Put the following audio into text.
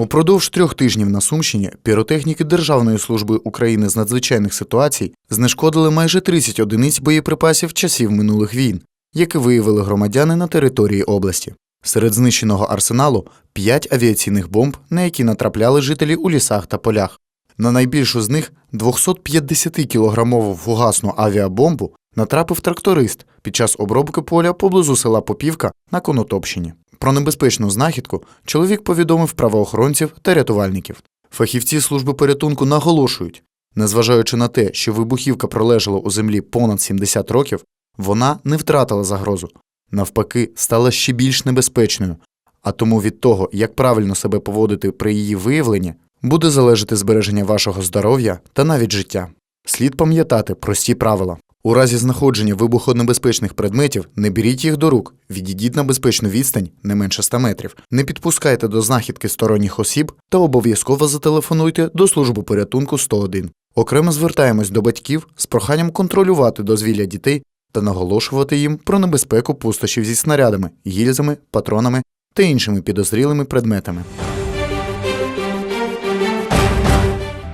Упродовж трьох тижнів на Сумщині піротехніки Державної служби України з надзвичайних ситуацій знешкодили майже 30 одиниць боєприпасів часів минулих війн, які виявили громадяни на території області. Серед знищеного арсеналу 5 авіаційних бомб, на які натрапляли жителі у лісах та полях. На найбільшу з них 250-кілограмову фугасну авіабомбу натрапив тракторист під час обробки поля поблизу села Попівка на Конотопщині. Про небезпечну знахідку чоловік повідомив правоохоронців та рятувальників. Фахівці служби порятунку наголошують, незважаючи на те, що вибухівка пролежала у землі понад 70 років, вона не втратила загрозу. Навпаки, стала ще більш небезпечною. А тому від того, як правильно себе поводити при її виявленні, буде залежати збереження вашого здоров'я та навіть життя. Слід пам'ятати прості правила. У разі знаходження вибухонебезпечних предметів не беріть їх до рук, відійдіть на безпечну відстань не менше 100 метрів, не підпускайте до знахідки сторонніх осіб та обов'язково зателефонуйте до служби порятунку 101. Окремо звертаємось до батьків з проханням контролювати дозвілля дітей та наголошувати їм про небезпеку пустощів зі снарядами, гільзами, патронами та іншими підозрілими предметами.